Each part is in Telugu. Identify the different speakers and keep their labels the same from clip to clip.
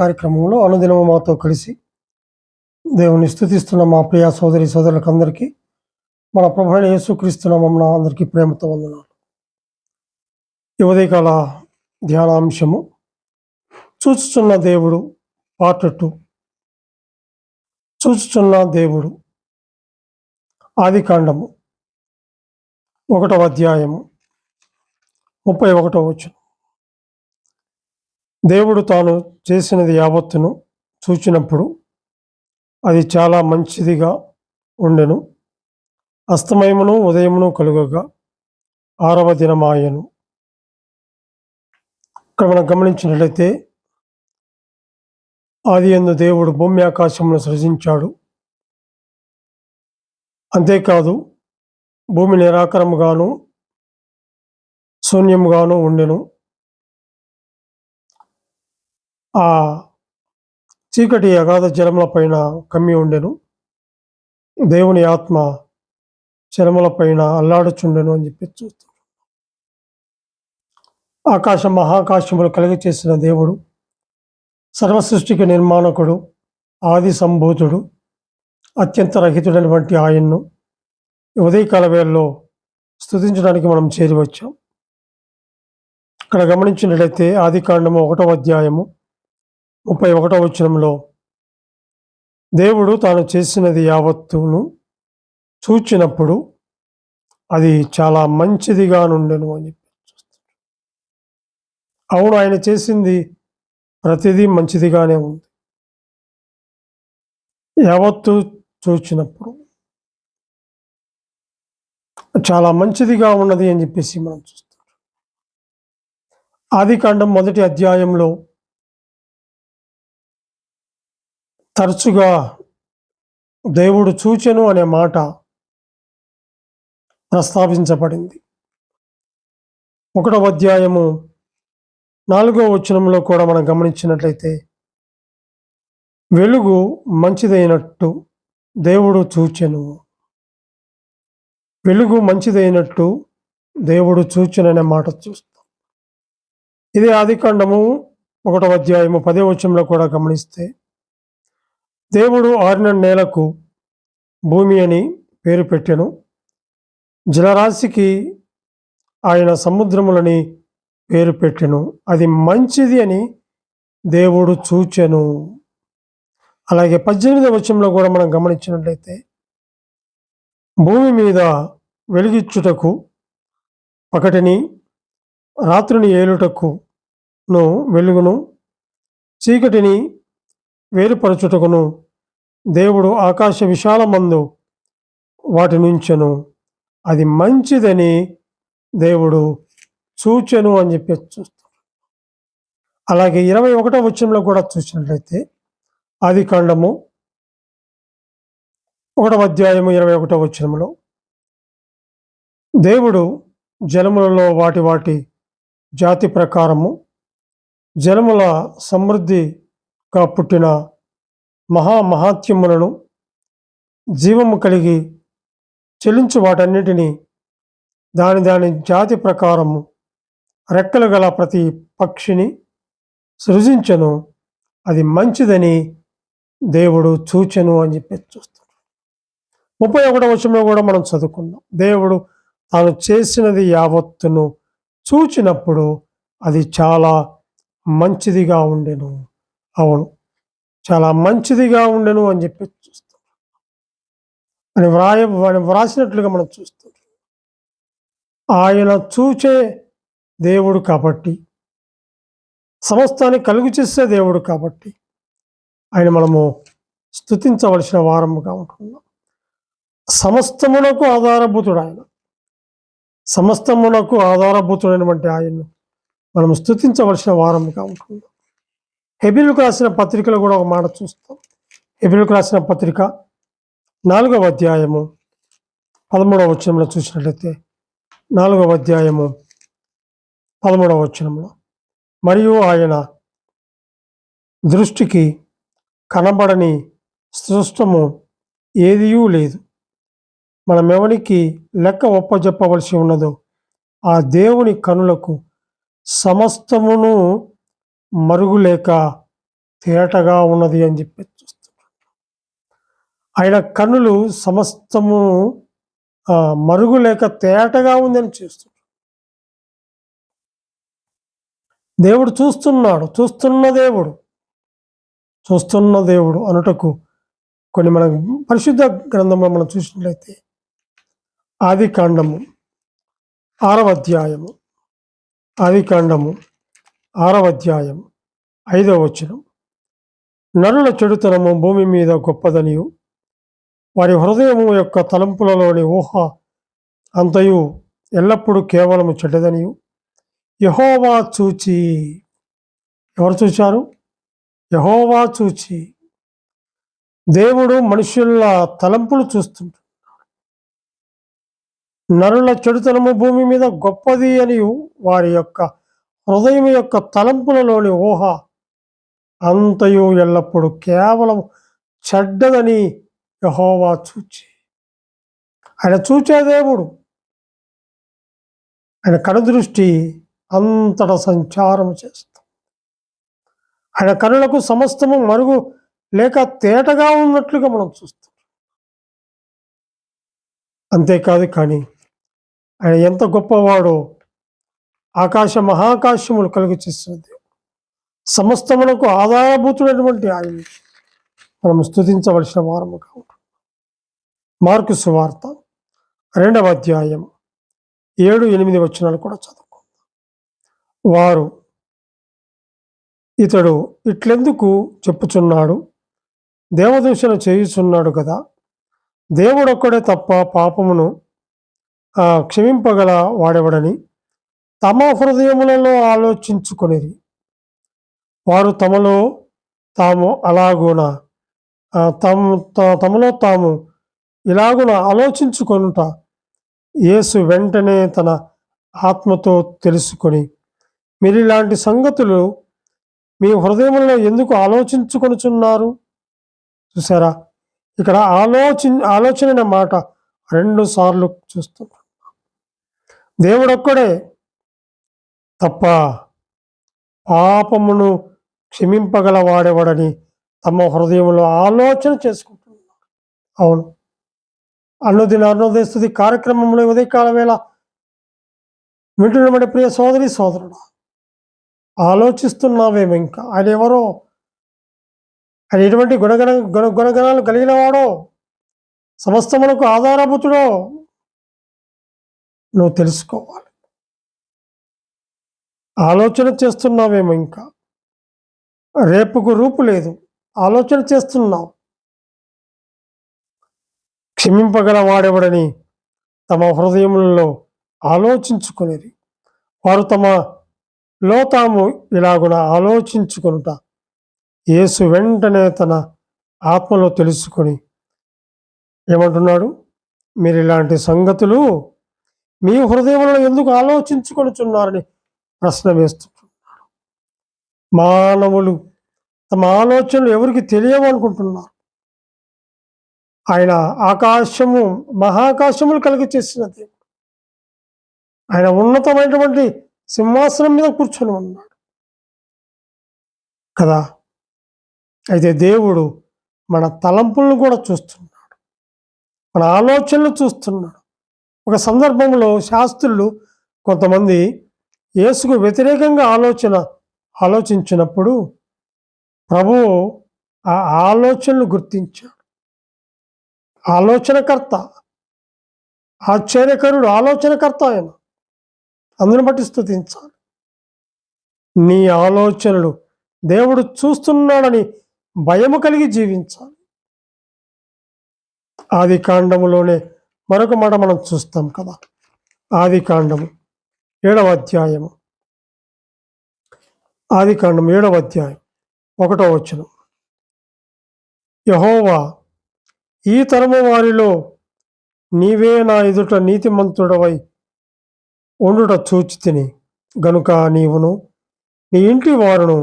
Speaker 1: కార్యక్రమంలో అనుదినము మాతో కలిసి దేవుని స్థుతిస్తున్న. మా ప్రియ సోదరి సోదరులకు అందరికీ మన ప్రభు అయిన యేసుక్రీస్తునామమున అందరికీ ప్రేమతో వందనాలు. ఈ ఉదయకాల ధ్యానాంశము చూచుచున్న దేవుడు పార్ట్ టూ చూచుచున్న దేవుడు ఆది కాండము ఒకటవ అధ్యాయము ముప్పై ఒకటవ వచనం. దేవుడు తాను చేసినది యావత్తును చూచినప్పుడు అది చాలా మంచిదిగా ఉండెను. అస్తమయమును ఉదయమును కలుగగా ఆరవ దినమాయను. ఇక్కడ మనం గమనించినట్లయితే ఆది ఎందు దేవుడు భూమి ఆకాశమును సృజించాడు. అంతేకాదు భూమి నిరాకరముగాను శూన్యముగాను ఉండెను. ఆ చీకటి అగాధ జలముల పైన కమ్మి ఉండెను. దేవుని ఆత్మ జలముల పైన అల్లాడుచుండెను అని చెప్పి చూస్తాం ఆకాశం మహాకాశములు కలిగి చేసిన దేవుడు సర్వసృష్టికి నిర్మాణకుడు ఆది సంభూతుడు అత్యంత రహితుడైనటువంటి ఆయన్ను ఉదయకాల వేళలో స్తుతించడానికి మనం చేరి వచ్చాం. ఇక్కడ గమనించినట్లయితే ఆది కాండము ఒకటో అధ్యాయము ముప్పై ఒకటో వచనంలో దేవుడు తాను చేసినది యావత్తును చూచినప్పుడు అది చాలా మంచిదిగా నుండెను అని చెప్పి చూస్తాడు. అవును ఆయన చేసింది ప్రతిదీ మంచిదిగానే ఉంది యావత్తు చూచినప్పుడు చాలా మంచిదిగా ఉన్నది అని చెప్పేసి మనం చూస్తాం ఆది కాండం మొదటి అధ్యాయంలో తరచుగా దేవుడు చూచెను అనే మాట ప్రస్తావించబడింది. ఒకటవ అధ్యాయము నాలుగవ వచనంలో కూడా మనం గమనించినట్లయితే వెలుగు మంచిదైనట్టు దేవుడు చూచెను. వెలుగు మంచిదైనట్టు దేవుడు చూచెననే మాట చూస్తాం. ఇది ఆదికాండము ఒకటవ అధ్యాయము పదే వచనంలో కూడా గమనిస్తే దేవుడు ఆరిన నేలకు భూమి అని పేరు పెట్టెను. జలరాశికి ఆయన సముద్రములని పేరు పెట్టెను. అది మంచిది అని దేవుడు చూచెను. అలాగే పద్దెనిమిది వచనంలో కూడా మనం గమనించినట్లయితే భూమి మీద వెలిగిచ్చుటకు పకటిని రాత్రిని ఏలుటకును వెలుగును చీకటిని వేరుపరచుటకును దేవుడు ఆకాశ విశాలమందు వాటి నుంచెను. అది మంచిదని దేవుడు చూచెను అని చెప్పి చూస్తాం అలాగే ఇరవై ఒకటో వచ్చంలో కూడా చూసినట్లయితే ఆది కాండము ఒకటవ అధ్యాయము ఇరవై ఒకటో వచనంలో దేవుడు జలములలో వాటి వాటి జాతి ప్రకారము జలముల సమృద్ధిగా పుట్టిన మహామహాత్యములను జీవము కలిగి చెల్లించు వాటన్నిటినీ దాని దాని జాతి ప్రకారము రెక్కలు గల ప్రతి పక్షిని సృజించను. అది మంచిదని దేవుడు చూచెను అని చెప్పి చూస్తాడు ముప్పై ఒకటో వచనంలో కూడా మనం చదువుకున్నాం దేవుడు తాను చేసినది యావత్తును చూచినప్పుడు అది చాలా మంచిదిగా ఉండెను. అవును. చాలా మంచిదిగా ఉండెను అని చెప్పి చూస్తాం. అని వ్రాయ వ్రాసినట్లుగా మనం చూస్తాం. ఆయన చూచే దేవుడు కాబట్టి సమస్తాన్ని కలుగు చేసే దేవుడు కాబట్టి ఆయన మనము స్థుతించవలసిన వారముగా ఉంటున్నాం. సమస్తమునకు ఆధారభూతుడు ఆయన. సమస్తమునకు ఆధారభూతుడైనటువంటి ఆయన్ను మనం స్థుతించవలసిన వారముగా ఉంటున్నాం. హెబిల్కు రాసిన పత్రికలో కూడా ఒక మాట చూస్తాం. హెబిల్కు రాసిన పత్రిక నాలుగవ అధ్యాయము పదమూడవ వచనంలో చూసినట్లయితే నాలుగవ అధ్యాయము పదమూడవ వచనంలో మరియు ఆయన దృష్టికి కనబడని సృష్టము ఏదియూ లేదు. మనం ఎవరికి లెక్క ఒప్పజెప్పవలసి ఉన్నదో ఆ దేవుని కనులకు సమస్తమును మరుగులేక తేటగా ఉన్నది అని చెప్పి చూస్తున్నాడు. ఆయన కన్నులు సమస్తము మరుగులేక తేటగా ఉందని చూస్తున్నాడు. దేవుడు చూస్తున్నాడు చూస్తున్న దేవుడు చూస్తున్న దేవుడు అనుటకు కొన్ని మనం పరిశుద్ధ గ్రంథంలో మనం చూసినట్లయితే ఆది కాండము ఆరవ అధ్యాయము ఆది కాండము ఆరవ అధ్యాయం ఐదవ వచనం. నరుల చెడుతనము భూమి మీద గొప్పదనియు. వారి హృదయము యొక్క తలంపులలోని ఊహ అంతయు ఎల్లప్పుడూ కేవలము చెడ్డదనియు. యహోవా చూచి. ఎవరు చూచారు యహోవా చూచి. దేవుడు మనుషుల తలంపులు చూస్తుంటాడు. నరుల చెడుతనము భూమి మీద గొప్పది అని వారి యొక్క హృదయం యొక్క తలంపులలోని ఊహ అంతయు ఎల్లప్పుడూ కేవలం చెడ్డదని యహోవా చూచి. ఆయన చూచే దేవుడు. ఆయన కనుదృష్టి అంతట సంచారం చేస్తాం. ఆయన కనులకు సమస్తము మరుగు లేక తేటగా ఉన్నట్లుగా మనం చూస్తాం. అంతేకాదు కానీ ఆయన ఎంత గొప్పవాడో ఆకాశ మహాకాశములు కలుగు దేవుడు. సమస్తమునకు ఆధారభూతుడైనటువంటి ఆయన. మనం స్తుతించవలసిన వారముగా ఉంటాం మార్కు సువార్త రెండవ అధ్యాయం ఏడు ఎనిమిది వచనాలు కూడా చదువుకుందాం. వారు ఇతడు ఇట్లెందుకు చెప్పుచున్నాడు? దేవదూషణ చేయుచున్నాడు కదా? దేవుడొక్కడే తప్ప పాపమును క్షమింపగల వాడెవడని? తమ హృదయములలో ఆలోచించుకొనిరి. వారు తమలో తాము అలాగున తమ త- తమలో తాము ఇలాగున ఆలోచించుకొనుట యేసు వెంటనే తన ఆత్మతో తెలుసుకొని మీరు ఇలాంటి సంగతులు మీ హృదయంలో ఎందుకు ఆలోచించుకొనుచున్నారు? చూసారా? ఇక్కడ ఆలోచి ఆలోచన అనే మాట రెండు సార్లు చూస్తున్నాం. దేవుడొక్కడే తప్ప పాపమును క్షమింపగల వాడెవడని తమ హృదయంలో ఆలోచన చేసుకుంటున్నారు అవును. అన్నదిన అన్నోదయస్తుది కార్యక్రమంలో ఉదయకాల వేళ వింటున్నటువంటి ప్రియ సోదరి సోదరుడు ఆలోచిస్తున్నావేమో ఇంకా? ఆయన ఎవరో? ఆయన ఎటువంటి గుణగణ గుణ గుణగణాలు కలిగిన వాడో సమస్తమునకు ఆధారభూతుడో? నువ్వు తెలుసుకోవాలి. ఆలోచన చేస్తున్నావేమో ఇంకా? రేపుకు రూపు లేదు. ఆలోచన చేస్తున్నావు. క్షమింపగల వాడెవడని తమ హృదయములలో ఆలోచించుకునేది వారు తమలో తాము ఇలాగున ఆలోచించుకొనుట. యేసు వెంటనే తన ఆత్మలో తెలుసుకొని ఏమంటున్నాడు? మీరు ఇలాంటి సంగతులు మీ హృదయంలో ఎందుకు ఆలోచించుకొనుచున్నారని ప్రశ్న వేస్తున్నాడు మానవులు తమ ఆలోచనలు ఎవరికి తెలియమనుకుంటున్నారు ఆయన ఆకాశము మహాకాశములు కలిగి చేసిన దేవుడు. ఆయన ఉన్నతమైనటువంటి సింహాసనం మీద కూర్చొని ఉన్నాడు. కదా? అయితే దేవుడు మన తలంపులను కూడా చూస్తున్నాడు. మన ఆలోచనలు చూస్తున్నాడు. ఒక సందర్భంలో శాస్త్రులు కొంతమంది యేసుకు వ్యతిరేకంగా ఆలోచన ఆలోచించినప్పుడు ప్రభువు ఆ ఆలోచనలు గుర్తించాడు. ఆలోచనకర్త ఆశ్చర్యకరుడు ఆలోచనకర్త ఆయన. అందుని బట్టి స్థుతించాలి నీ ఆలోచనలు దేవుడు చూస్తున్నాడని భయము కలిగి జీవించాలి. ఆది కాండములోనే మరొక మాట మనం చూస్తాం కదా. ఆది కాండము ఏడవ అధ్యాయము. ఆది కాండం ఏడవ అధ్యాయం ఒకటో వచనం. యహోవా ఈ తరము వారిలో నీవే నా ఎదుట నీతిమంతుడవై ఉండుట చూచి తిని గనుక నీవును నీ ఇంటి వారును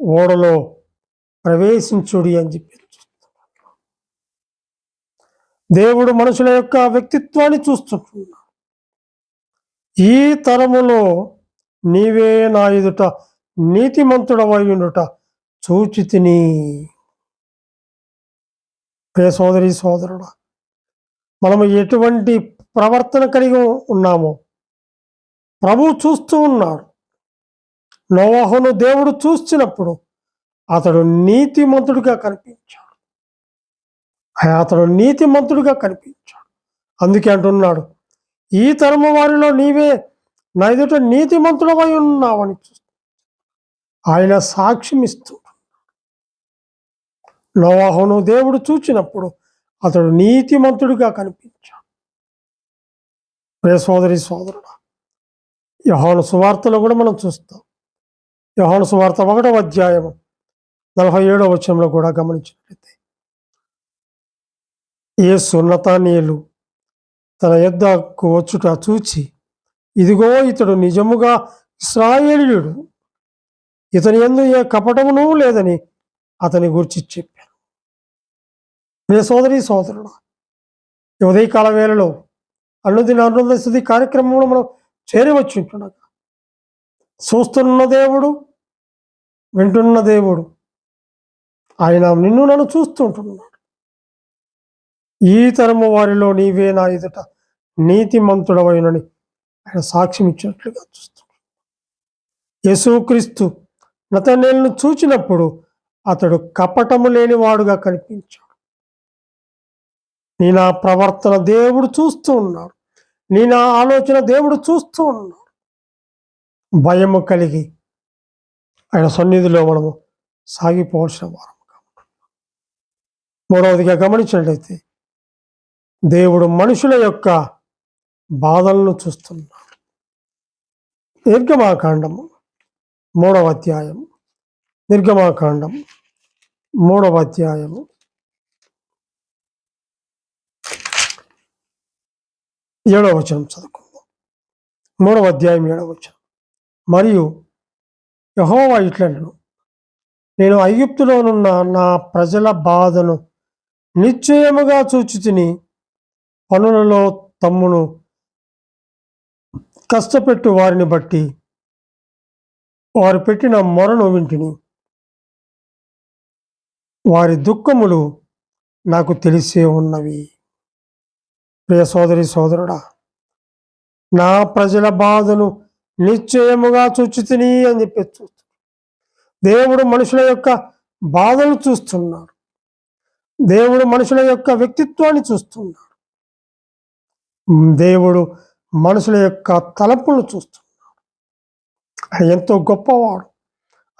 Speaker 1: ఓడలో ప్రవేశించుడి అని చెప్పి దేవుడు మనుషుల యొక్క వ్యక్తిత్వాన్ని చూస్తుంటున్నాడు. ఈ తరములో నీవే నా ఎదుట నీతిమంతుడవై చూచితిని చూచి తిని. సోదరి సోదరుడా మనము ఎటువంటి ప్రవర్తన కలిగి ఉన్నామో ప్రభు చూస్తూ ఉన్నాడు. నోవాహును దేవుడు చూసినప్పుడు అతడు నీతిమంతుడిగా కనిపించాడు. అతడు నీతిమంతుడిగా కనిపించాడు. అందుకే అంటున్నాడు ఈ తరము వారిలో నీవే నా ఎదుట ఉన్నావని ఆయన సాక్ష్యం ఇస్తూ నోవాహును దేవుడు చూచినప్పుడు అతడు నీతిమంతుడిగా కనిపించాడు. ప్రే సోదరి సోదరుడు యహోను సువార్తలో కూడా మనం చూస్తాం. యహోను సువార్త ఒకటవ అధ్యాయము నలభై ఏడవ వచనంలో కూడా గమనించినట్లయితే ఏ సున్నత నీళ్ళు తన యొద్దకు వచ్చుట చూచి ఇదిగో ఇతడు నిజముగా ఇస్రాయేలీయుడు ఇతని ఎందు ఏ కపటమును లేదని అతని గురించి చెప్పాను. ప్రియ సోదరి సోదరుడు ఈ ఉదయకాల వేళలో అన్నదిన అనుద స్థితి కార్యక్రమంలో మనం చేరవచ్చు ఉంటుండగా చూస్తున్న దేవుడు వింటున్న దేవుడు ఆయన నిన్ను నన్ను చూస్తుంటున్నాడు ఈ తరము వారిలో నీవే నా ఎదుట నీతిమంతుడవైనని ఆయన సాక్ష్యం ఇచ్చినట్లుగా చూస్తున్నాడు. యేసుక్రీస్తు నతనేలను చూచినప్పుడు అతడు కపటము లేనివాడుగా కనిపించాడు. నీ నా ప్రవర్తన దేవుడు చూస్తూ ఉన్నాడు. నీ నా ఆలోచన దేవుడు చూస్తూ ఉన్నాడు. భయము కలిగి ఆయన సన్నిధిలో మనము సాగిపోవాల్సిన వారం మూడవదిగా గమనించినట్లయితే దేవుడు మనుషుల యొక్క బాధలను చూస్తున్నాడు నిర్గమాకాండము మూడవ అధ్యాయం. నిర్గమాకాండం మూడవ అధ్యాయము ఏడవ వచనం చదువుకుందాం. మూడవ అధ్యాయం ఏడవ వచనం. మరియు యహోవా ఇట్లను నేను ఐగుప్తులోనున్న నా ప్రజల బాధను నిశ్చయముగా చూచి తిని పనులలో తమ్మును కష్టపెట్టు వారిని బట్టి వారు పెట్టిన మొరను వింటిని. వారి దుఃఖములు నాకు తెలిసే ఉన్నవి. ప్రియ సోదరి సోదరుడా నా ప్రజల బాధను నిశ్చయముగా చూచితిని అని చెప్పి దేవుడు మనుషుల యొక్క బాధలు చూస్తున్నాడు దేవుడు మనుషుల యొక్క వ్యక్తిత్వాన్ని చూస్తున్నాడు దేవుడు మనుషుల యొక్క తలపులను చూస్తున్నాడు. ఎంతో గొప్పవాడు.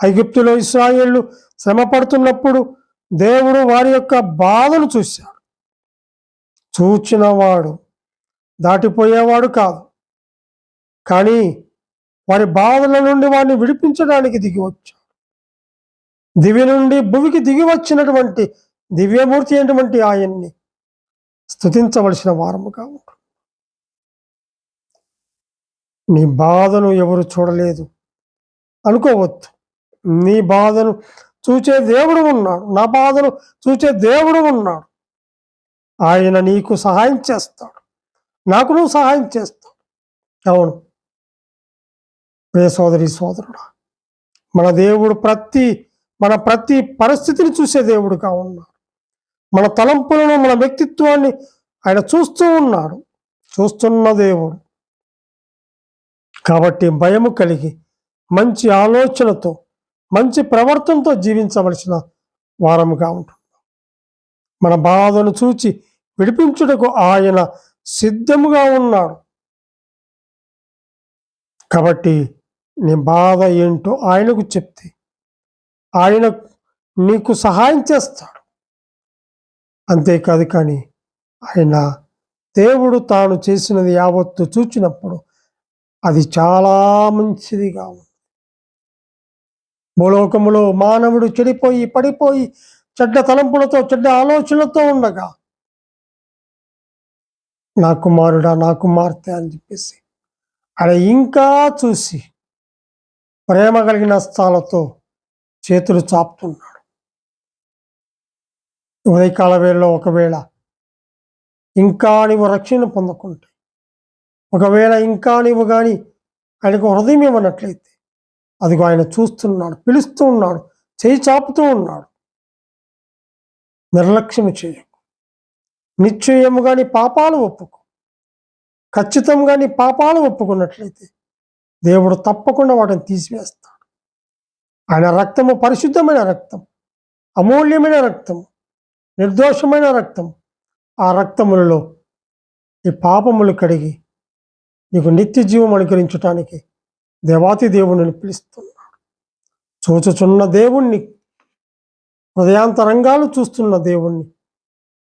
Speaker 1: ఐగుప్తులో ఇస్రాయేళ్ళు శ్రమ పడుతున్నప్పుడు దేవుడు వారి యొక్క బాధను చూశాడు. చూచినవాడు దాటిపోయేవాడు కాదు. కానీ వారి బాధల నుండి వారిని విడిపించడానికి దిగి వచ్చాడు. దివి నుండి భువికి దిగి వచ్చినటువంటి దివ్యమూర్తి అయినటువంటి ఆయన్ని స్థుతించవలసిన వారముగా ఉంటుంది నీ బాధను ఎవరు చూడలేదు. అనుకోవద్దు. నీ బాధను చూచే దేవుడు ఉన్నాడు. నా బాధను చూచే దేవుడు ఉన్నాడు. ఆయన నీకు సహాయం చేస్తాడు. నాకు నువ్వు సహాయం చేస్తావు. అవును. ప్రే సోదరి సోదరుడు మన దేవుడు ప్రతి మన ప్రతి పరిస్థితిని చూసే దేవుడుగా ఉన్నాడు. మన తలంపులను మన వ్యక్తిత్వాన్ని ఆయన చూస్తూ ఉన్నాడు. చూస్తున్న దేవుడు కాబట్టి భయము కలిగి మంచి ఆలోచనతో మంచి ప్రవర్తనతో జీవించవలసిన వారముగా ఉంటుంది మన బాధను చూచి విడిపించుటకు ఆయన సిద్ధముగా ఉన్నాడు కాబట్టి నీ బాధ ఏంటో ఆయనకు చెప్తే ఆయన నీకు సహాయం చేస్తాడు. అంతేకాదు కానీ ఆయన దేవుడు తాను చేసినది యావత్తు చూచినప్పుడు అది చాలా మంచిదిగా ఉంది. భూలోకములో మానవుడు చెడిపోయి పడిపోయి చెడ్డ తలంపులతో చెడ్డ ఆలోచనలతో ఉండగా నా కుమారుడా నా కుమార్తె అని చెప్పేసి అలా ఇంకా చూసి ప్రేమ కలిగిన స్థాలతో చేతులు చాపుతున్నాడు. ఉదయకాల వేళలో ఒకవేళ ఇంకా నీవు రక్షణ పొందకుంటే ఒకవేళ ఇంకా నీవు కానీ ఆయనకు హృదయం ఇవ్వనట్లయితే అదిగో ఆయన చూస్తున్నాడు పిలుస్తూ ఉన్నాడు చేయి చాపుతూ ఉన్నాడు. నిర్లక్ష్యం చేయకు. నిశ్చయముగా నీ పాపాలు ఒప్పుకో. ఖచ్చితంగా నీ పాపాలు ఒప్పుకున్నట్లయితే దేవుడు తప్పకుండా వాటిని తీసివేస్తాడు. ఆయన రక్తము పరిశుద్ధమైన రక్తం అమూల్యమైన రక్తం నిర్దోషమైన రక్తం ఆ రక్తములలో ఈ పాపములు కడిగి నీకు నిత్య జీవం అనుకరించటానికి దేవాతి దేవుని పిలుస్తున్నాడు. చూచుచున్న దేవుణ్ణి హృదయాంతరంగాలు చూస్తున్న దేవుణ్ణి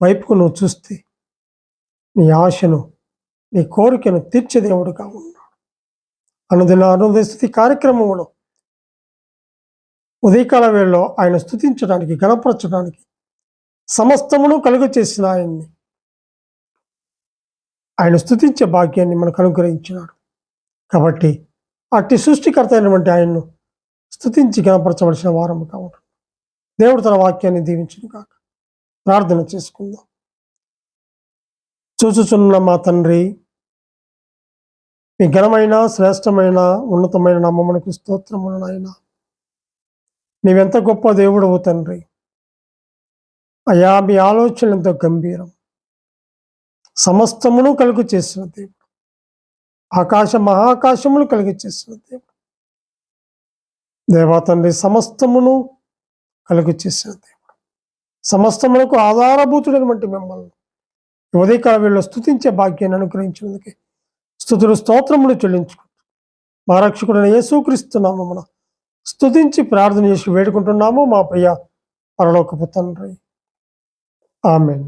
Speaker 1: వైపుకు నువ్వు చూస్తే నీ ఆశను నీ కోరికను తీర్చే దేవుడుగా ఉన్నాడు. అనుదిన అనుదయ స్థుతి కార్యక్రమంలో ఉదయకాల వేళలో ఆయన స్థుతించడానికి గణపరచడానికి సమస్తమును కలుగ చేసిన ఆయన్ని ఆయన స్థుతించే భాగ్యాన్ని మనకు అనుగ్రహించినాడు. కాబట్టి అట్టి సృష్టికర్త అయినటువంటి ఆయన్ను స్థుతించి గణపరచవలసిన వారము కావడం దేవుడు తన వాక్యాన్ని దీవించును కాక ప్రార్థన చేసుకుందాం. చూచుచున్న మా తండ్రి మీ ఘనమైన శ్రేష్టమైన ఉన్నతమైన నామమునకు స్తోత్రములు నాయన. నీవెంత గొప్ప దేవుడవు తండ్రి. అయా మీ ఆలోచనలు ఎంతో గంభీరం. సమస్తమును కలుగు చేసిన దేవుడు. ఆకాశ మహాకాశమును కలుగు చేసిన దేవుడు. దేవా తండ్రి సమస్తమును కలుగు చేసిన దేవుడు. సమస్తములకు ఆధారభూతుడైనటువంటి మిమ్మల్ని ఈ ఉదయకాల వీళ్ళు స్తుతించే భాగ్యాన్ని అనుగ్రహించినందుకే స్థుతులు స్తోత్రములు చెల్లించుకుంటూ మా రక్షకుడైన యేసుక్రీస్తున్నాము మన స్థుతించి ప్రార్థన చేసి వేడుకుంటున్నాము మా ప్రియ పరలోకపు తండ్రి. ఆమెన్.